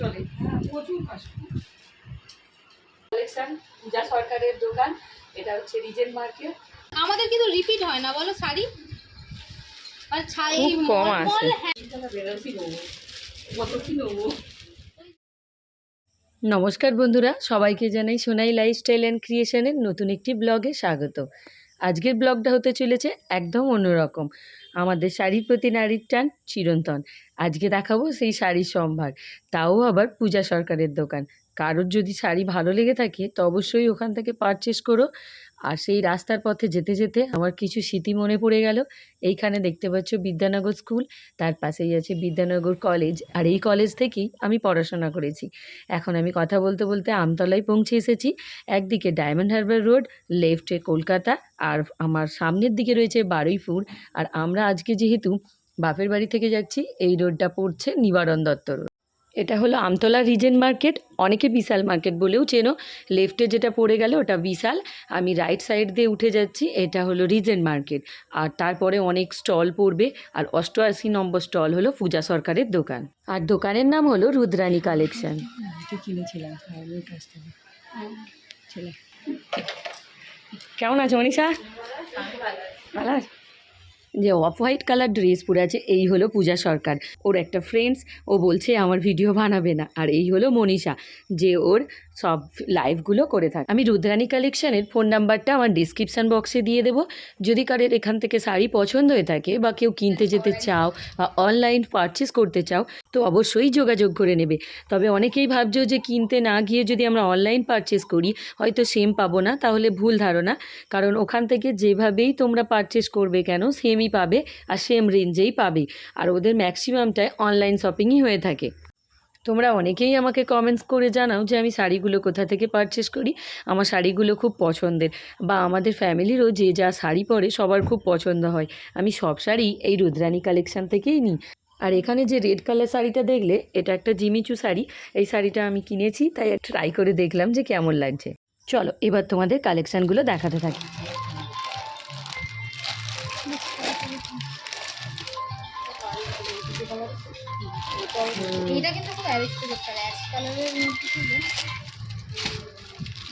চলে। হ্যাঁ প্রচুর কালেকশন পূজা সরকারের দোকান এটা হচ্ছে রিজেন্ট মার্কেট আমাদের কিন্তু রিপিট হয় না বলো শাড়ি? আর ছাই কম আসে। হ্যাঁ। বেনারসি নেব কত কি নেব। নমস্কার বন্ধুরা সবাইকে জানাই সোনাই লাইফস্টাইল অ্যান্ড ক্রিয়েশনের নতুন একটি ব্লগে স্বাগত। আজকের ব্লগটা হতে চলেছে একদম অন্যরকম আমাদের শাড়ির প্রতি নারীর টান চিরন্তন। আজকে দেখাবো সেই শাড়ির সম্ভার। তাও আবার পূজা সরকারের দোকান। কারোর যদি শাড়ি ভালো লেগে থাকে, তো অবশ্যই ওখান থেকে পারচেস করো। আর সেই রাস্তার পথে যেতে যেতে আমার কিছু স্মৃতি মনে পড়ে গেল। এইখানে দেখতে পাচ্ছ বিদ্যানগর স্কুল, তার পাশেই আছে বিদ্যানগর কলেজ, আর এই কলেজ থেকেই আমি পড়াশোনা করেছি। এখন আমি কথা বলতে বলতে আমতলায় পৌঁছে এসেছি। একদিকে ডায়মন্ড হারবার রোড, লেফটে কলকাতা, আর আমার সামনের দিকে রয়েছে বারুইপুর। আর আমরা আজকে যেহেতু বাপের বাড়ি থেকে যাচ্ছি, এই রোডটা পড়ছে নিবারণ দত্ত রোড। এটা হলো আমতলা রিজেন্ট মার্কেট। অনেকে বিশাল মার্কেট বলেও চেনো। লেফটে যেটা পড়ে গেল ওটা বিশাল। আমি রাইট সাইড দিয়ে উঠে যাচ্ছি এটা হলো রিজেন্ট মার্কেট। আর তারপরে অনেক স্টল পড়বে। আর অষ্টআশি নম্বর স্টল হলো পূজা সরকারের দোকান। আর দোকানের নাম হলো রুদ্রানী কালেকশন। কিনেছিলাম কেমন আছে মনীষা? ভালো আছে? যে অফ হোয়াইট কালার ড্রেস পরে আছে, এই হলো পূজা সরকার। ওর একটা ফ্রেন্ডস ও বলছে, আমার ভিডিও বানাবে না। আর এই হলো মনীষা, যে ওর সব লাইভগুলো করে থাকে। আমি রুদ্রানী কালেকশানের ফোন নাম্বারটা আমার ডিসক্রিপশান বক্সে দিয়ে দেবো। যদি কারোর এখান থেকে শাড়ি পছন্দ হয়ে থাকে বা কেউ কিনতে যেতে চাও বা অনলাইন পারচেস করতে চাও, তো অবশ্যই যোগাযোগ করে নেবে। তবে অনেকেই ভাবছ যে কিনতে না গিয়ে যদি আমরা অনলাইন পারচেস করি, হয়তো সেম পাবো না, তাহলে ভুল ধারণা। কারণ ওখান থেকে যেভাবেই তোমরা পারচেস করবে কেন সেমই পাবে আর সেম রেঞ্জেই পাবে। আর ওদের ম্যাক্সিমামটাই অনলাইন শপিংই হয়ে থাকে। তোমরা অনেকেই আমাকে কমেন্টস করে জানাও যে আমি শাড়িগুলো কোথা থেকে পারচেস করি। আমার শাড়িগুলো খুব পছন্দের। বা আমাদের ফ্যামিলিরও যে যা শাড়ি পরে সবার খুব পছন্দ হয়। আমি সব শাড়ি এই রুদ্রানী কালেকশান থেকেই নিই। আর এখানে যে রেড কালার শাড়িটা দেখলে, এটা একটা জিমিচু শাড়ি। এই শাড়িটা আমি কিনেছি, তাই ট্রাই করে দেখলাম যে কেমন লাগছে। চলো, এবার তোমাদের কালেকশানগুলো দেখাতে থাকি। এটা কিন্তু খুব অ্যারেস্ট করতে পারে। অ্যাশ কালারের মধ্যে ছিল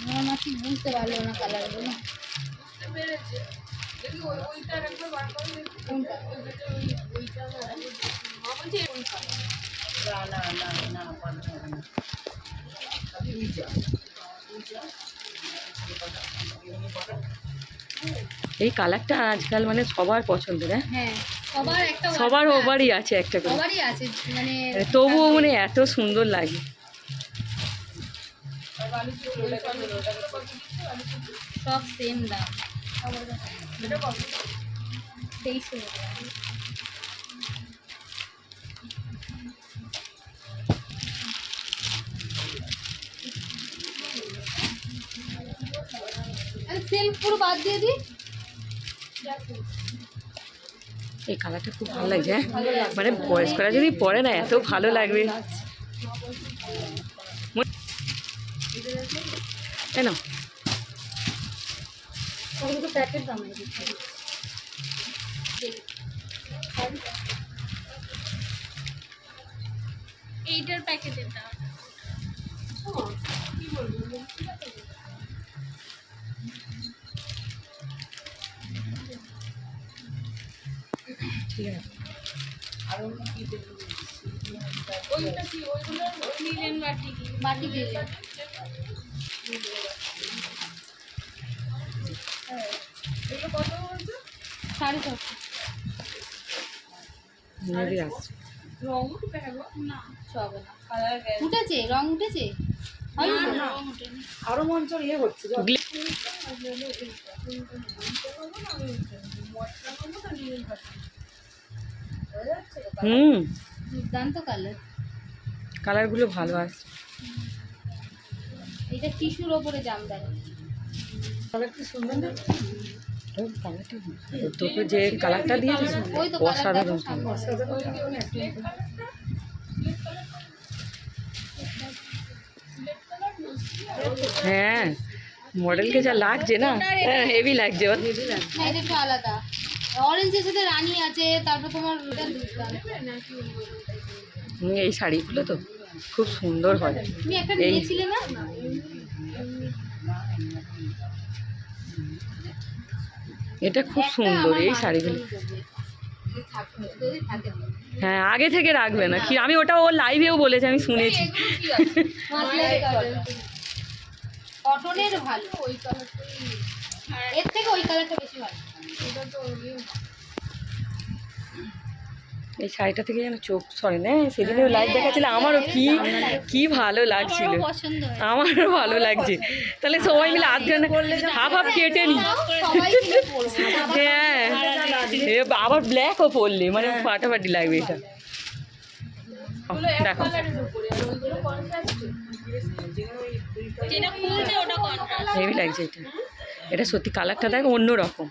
আমার মা বুঝতে পারল না কালারগুলো। এই কালারটা আজকাল মানে সবার পছন্দের হ্যাঁ? হ্যাঁ। সবার একটা সবার ওভারই আছে একটা করে। সবারই আছে মানে তবুও মানে এত সুন্দর লাগে। সব সেম দাম। তেইশশো সেল পুরো বাদ দিয়ে দিই। এই কালারটা খুব ভালো লাগছে। হ্যাঁ মানে বয়স্করা যদি পরে না এত ভালো লাগবে। তাই না ওগুলো প্যাকেট দাম এইটার প্যাকেটের ঠিক আছে বাটি দিয়ে দিন। সাড়ে ছশো মেয়েদের আসছে না হবে না উঠেছে রং উঠেছে? আরও মঞ্চর ইয়ে হচ্ছে গ্লি- হুম। দুর্দান্ত কালার কালারগুলো ভালো আসছে এটা টিস্যুর ওপরে জামদানি কালারটা সুন্দর না। তোকে যে কালারটা দিয়েছিস অসাধারণ হ্যাঁ মডেলকে যা লাগছে না? হ্যাঁ হেভি লাগছে। এটা একটু আলাদা। অরেঞ্জের সাথে রানী আছে তারপর তোমার এই শাড়িগুলো তো খুব সুন্দর হয়। তুমি একটা নিয়েছিলে না? এটা খুব সুন্দর এই শাড়িগুলো। হ্যাঁ আগে থেকে রাখবে না। কি আমি ওটা ও লাইভেও বলেছে আমি শুনেছি। কটনের ভালো ওই কালারটাই এর থেকে ওই কালারটা বেশি ভালো এই শাড়িটা থেকে যেন চোখ সরে না সেদিনে লাইভ দেখাচ্ছিল আমারও কি কি ভালো লাগছিল। আমারও ভালো লাগছে। তাহলে সবাই মিলে আধখানা হাফ হাফ কেটে নি। সবাই কিনে পরবো হ্যাঁ আবার ব্ল্যাকও পরলে মানে ফাটাফাটি লাগবে এটা। দেখো। হেভি লাগছে এটা। এটা সত্যি কালারটা দেখ অন্যরকম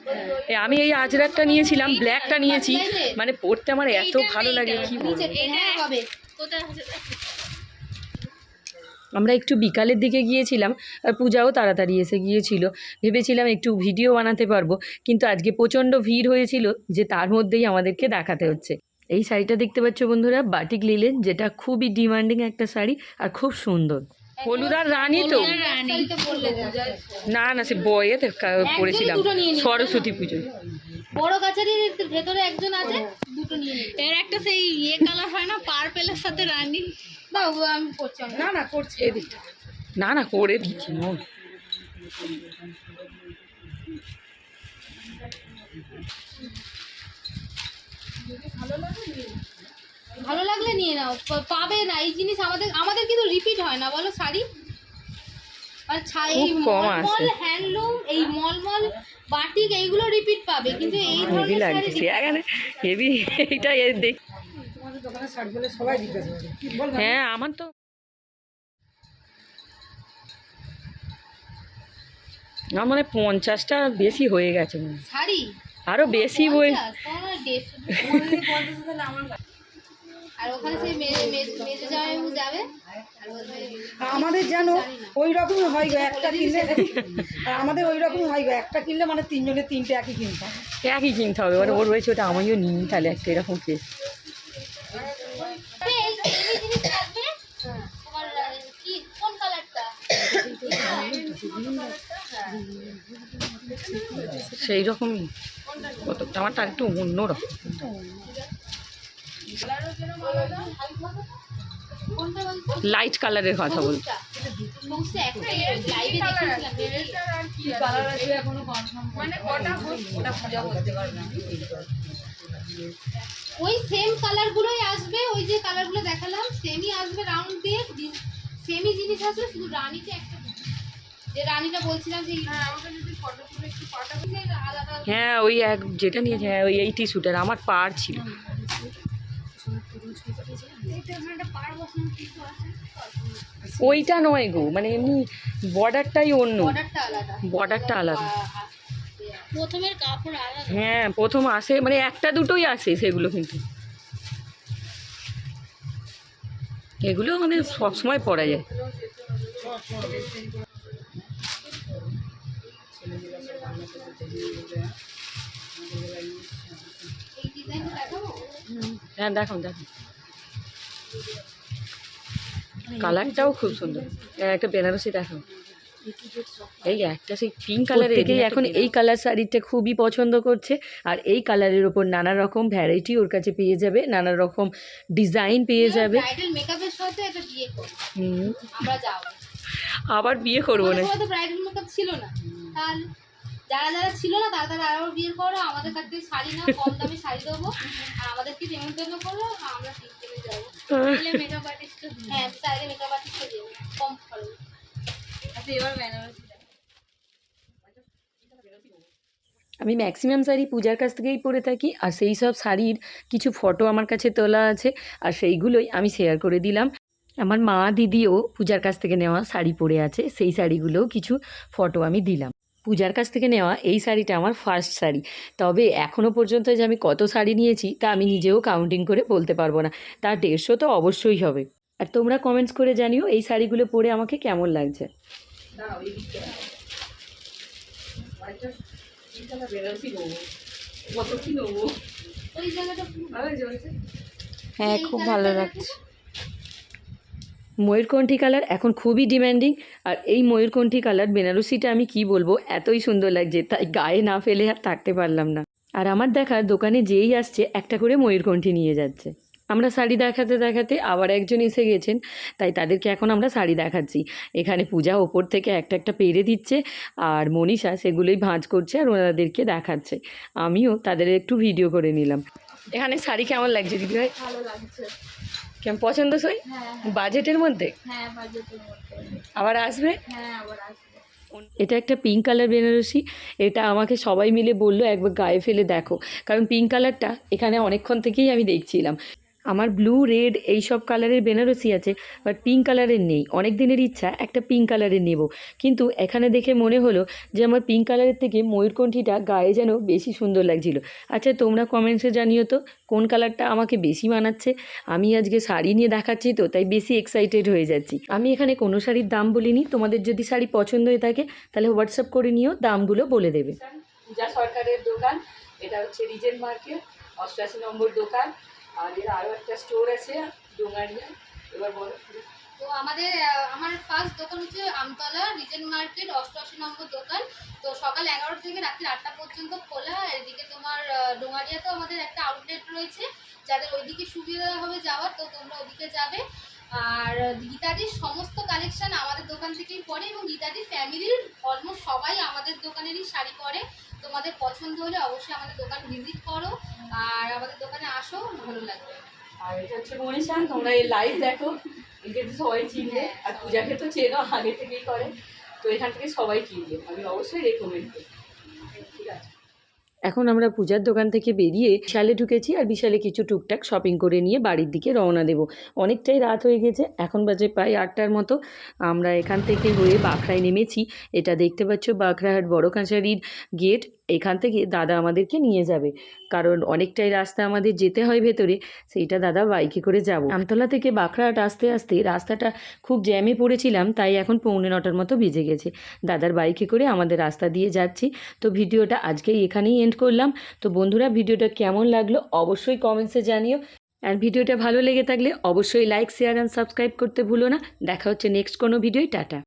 এ, আমি এই আজরাকটা নিয়েছিলাম ব্ল্যাকটা নিয়েছি। মানে পরতে আমার এত ভালো লাগে কি আমরা একটু বিকালের দিকে গিয়েছিলাম আর পূজাও তাড়াতাড়ি এসে গিয়েছিল। ভেবেছিলাম একটু ভিডিও বানাতে পারব কিন্তু আজকে প্রচণ্ড ভিড় হয়েছিল যে তার মধ্যেই আমাদেরকে দেখাতে হচ্ছে। এই শাড়িটা দেখতে পাচ্ছ বন্ধুরা বাটিক লিলেন যেটা খুবই ডিমান্ডিং একটা শাড়ি আর খুব সুন্দর। হলুদ আর রানী তো। না না সে দুটো নিয়ে সরস্বতী পুজোয়। বড় কাছারির ভেতরে একজন আছে দুটো নিয়ে এর একটা সেই ইয়ে কালার হয় না পার্পেলের সাথে রানী? ও আমি আমি না না করছে এদিকটা না না করে দিচ্ছি নো ভালো লাগলে নিয়ে নাও পাবে না। এই জিনিস আমাদের আমাদের কিন্তু রিপিট হয় না বলো শাড়ি? আর এই মলমল হ্যান্ডলুম এই মলমল বাটিক এইগুলো রিপিট পাবে। কিন্তু এই হেভি শাড়ি দেখ হ্যাঁ আমার তো আমার মানে পঞ্চাশটা বেশি হয়ে গেছে শাড়ি? আরও বেশি বই পঞ্চাশ, তোমার মানে দেড়শো। আর ওখানে সেই মেজে মেজে- মেজে জামাইবাবু যাবে। আমাদের যেন ওই রকমই হয় গো একটা কিনলে আর আমাদের ওই রকমই হয় গো একটা কিনলে মানে তিনজনে তিনটে একই কিনতাম একই কিনতে হবে মানে ওর রয়েছে ওটা আমিও নিই তাহলে একটা এরকম কেস এই এই জিনিস থাকবে তোমার আহ, কি কোন কালারটা সেই রকমই কত আমারটা একটু অন্যরকম। কোনটা বলতো লাইট কালারের কথা বল সবুজটা। সবুজটা একটা লাইভে দেখেছিলাম ওই সেম কালারগুলোই আসবে ওই যে কালারগুলো দেখালাম সেমই আসবে রাউন্ড দিয়ে সেমই জিনিস আসবে শুধু রানীটা একটা যে রানীটা বলছিলাম যে আলাদা হ্যাঁ ওই এক যেটা নিয়েছে হ্যাঁ ওই এইটি শুটার আমার পার ছিল। ওইটা নয় গো মানে এমনি বর্ডারটাই অন্য। বর্ডারটা আলাদা। প্রথমের কাপড় আলাদা। হ্যাঁ প্রথম আসে মানে একটা দুটোই আসে সেগুলো কিন্তু। এগুলো মানে সবসময় পরা যায়। হ্যাঁ দেখো দেখো কালারটাও খুব সুন্দর। একটা বেনারসি দেখো। এই একটা সেই পিঙ্ক কালারের থেকেই এখন এই কালার শাড়িটা খুবই পছন্দ করছে। আর এই কালারের ওপর নানা রকম ভ্যারাইটি ওর কাছে পেয়ে যাবে নানা রকম ডিজাইন পেয়ে যাবে। আবার বিয়ে করব না ছিল না। যারা যারা ছিল না তারা তারা আরও বিয়ে করো আমাদের কাছ থেকে শাড়ি নাও কম দামে শাড়ি দেবো। আর আমাদেরকে নিমন্ত্রণ করো আর আমরা তিনজনে যাব। মেকআপ আর্টিস্ট হ্যাঁ চাইলে মেকআপ আর্টিস্ট দেবো। কম খরচ। আচ্ছা এবার বেনারসি আমি ম্যাক্সিমাম শাড়ি পূজার কাছ থেকেই পরে থাকি আর সেই সব শাড়ির কিছু ফটো আমার কাছে তোলা আছে আর সেইগুলোই আমি শেয়ার করে দিলাম। আমার মা দিদিও পূজার কাছ থেকে নেওয়া শাড়ি পরে আছে সেই শাড়িগুলোও কিছু ফটো আমি দিলাম। পূজার কাছ থেকে নেওয়া এই শাড়িটা আমার ফার্স্ট শাড়ি। তবে এখনও পর্যন্ত যে আমি কত শাড়ি নিয়েছি তা আমি নিজেও কাউন্টিং করে বলতে পারব না। তার দেড়শো তো অবশ্যই হবে। আর তোমরা কমেন্টস করে জানিও এই শাড়িগুলো পরে আমাকে কেমন লাগছে। হ্যাঁ খুব ভালো লাগছে। ময়ূরকণ্ঠী কালার এখন খুবই ডিম্যান্ডিং আর এই ময়ূরকণ্ঠী কালার বেনারসিটা আমি কি বলব, এতই সুন্দর লাগছে, তাই গায়ে না ফেলে আর থাকতে পারলাম না। আর আমার দেখা দোকানে যেই আসছে, একটা করে ময়ূরকণ্ঠী নিয়ে যাচ্ছে। আমরা শাড়ি দেখাতে দেখাতে আবার একজন এসে গেছেন, তাই তাদেরকে এখন আমরা শাড়ি দেখাচ্ছি। এখানে পূজা ওপর থেকে একটা একটা পেরে দিচ্ছে, আর মনীষা সেগুলোই ভাঁজ করছে আর ওনাদেরকে দেখাচ্ছে। আমিও তাদের একটু ভিডিও করে নিলাম। এখানে শাড়ি কেমন লাগছে দিদি ভাই? ভালো লাগছে। কেমন পছন্দ সই? বাজেটের মধ্যে? হ্যাঁ বাজেটের মধ্যে। হ্যাঁ আবার আসবে। এটা একটা পিঙ্ক কালার বেনারসি। এটা আমাকে সবাই মিলে বলল একবার গায়ে ফেলে দেখো। কারণ পিঙ্ক কালারটা এখানে অনেকক্ষণ থেকেই আমি দেখছিলাম। আমার ব্লু রেড এই সব কালারের বেনারসি আছে বাট পিঙ্ক কালারের নেই। অনেক দিনের ইচ্ছা, একটা পিঙ্ক কালারের নেব। কিন্তু এখানে দেখে মনে হলো যে আমার পিঙ্ক কালারের থেকে ময়ূরকণ্ঠীটা গায়ে যেন বেশি সুন্দর লাগছিল। আচ্ছা তোমরা কমেন্টসে জানিও তো, কোন কালারটা আমাকে বেশি মানাচ্ছে? আমি আজকে শাড়ি নিয়ে দেখাচ্ছি তো, তাই বেশি এক্সাইটেড হয়ে যাচ্ছি। আমি এখানে কোনো শাড়ির দাম বলিনি, তোমাদের যদি শাড়ি পছন্দ হয়ে থাকে, তাহলে হোয়াটসঅ্যাপ করে নিও, দামগুলো বলে দেবে। পূজা সরকারের দোকান, এটা হচ্ছে রিজেন্ট মার্কেট অষ্টআশি নম্বর দোকান। আর আরও একটা স্টোর আছে ডোঙারিয়া এবার বলো। তো আমাদের আমার ফার্স্ট দোকান হচ্ছে আমতলা রিজেন্ট মার্কেট অষ্টআশি নম্বর দোকান। তো সকাল এগারোটা থেকে রাত্রি আটটা পর্যন্ত খোলা। এদিকে তোমার আহ, ডোঙারিয়াতেও আমাদের একটা আউটলেট রয়েছে। যাদের ওইদিকে সুবিধা হবে যাওয়ার তো তোমরা ওদিকে যাবে। আর গীতাদির সমস্ত কালেকশন আমাদের দোকান থেকেই পড়ে এবং গীতাদির ফ্যামিলির অলমোস্ট সবাই আমাদের দোকানেরই শাড়ি পরে। তোমাদের পছন্দ হলে অবশ্যই আমাদের দোকান ভিজিট করো আর আমাদের দোকানে আসো, ভালো লাগবে। আর এটা হচ্ছে মনীষা তোমরা এই লাইভ দেখো। একে তো সবাই চিনবে, আর পূজাকে তো চেনো, আগে থেকেই করে। তো এখান থেকে সবাই কিনবে, আমি অবশ্যই রেকমেন্ড করি এখন আমরা পূজার দোকান থেকে বেরিয়ে বিশালে ঢুকেছি আর বিশালে কিছু টুকটাক শপিং করে নিয়ে বাড়ির দিকে রওনা দেব। অনেকটাই রাত হয়ে গেছে, এখন বাজে প্রায় আটটার মতো। আমরা এখান থেকে হয়ে বাঁকড়ায় নেমেছি। এটা দেখতে পাচ্ছ বাঁকড়াহাট বড় কাঁচারির গেট এখান থেকে দাদা আমাদেরকে নিয়ে যাবে। কারণ অনেকটাই রাস্তা আমাদের যেতে হয় ভেতরে, সেইটা দাদা বাইকে করে যাব। আমতলা থেকে বাঁকড়াহাট আসতে আসতে রাস্তাটা খুব জ্যামে পড়েছিলাম, তাই এখন পৌনে নটার মতো বেজে গেছে। দাদার বাইকে করে আমাদের রাস্তা দিয়ে যাচ্ছি। তো ভিডিওটা আজকেই এখানেই এন্ড করলাম। তো বন্ধুরা, ভিডিওটা কেমন লাগল অবশ্যই কমেন্টসে জানিও। আর ভিডিওটা ভালো লেগে থাকলে অবশ্যই লাইক শেয়ার অ্যান্ড সাবস্ক্রাইব করতে ভুলো না। দেখা হচ্ছে নেক্সট কোনো ভিডিওই টাটা।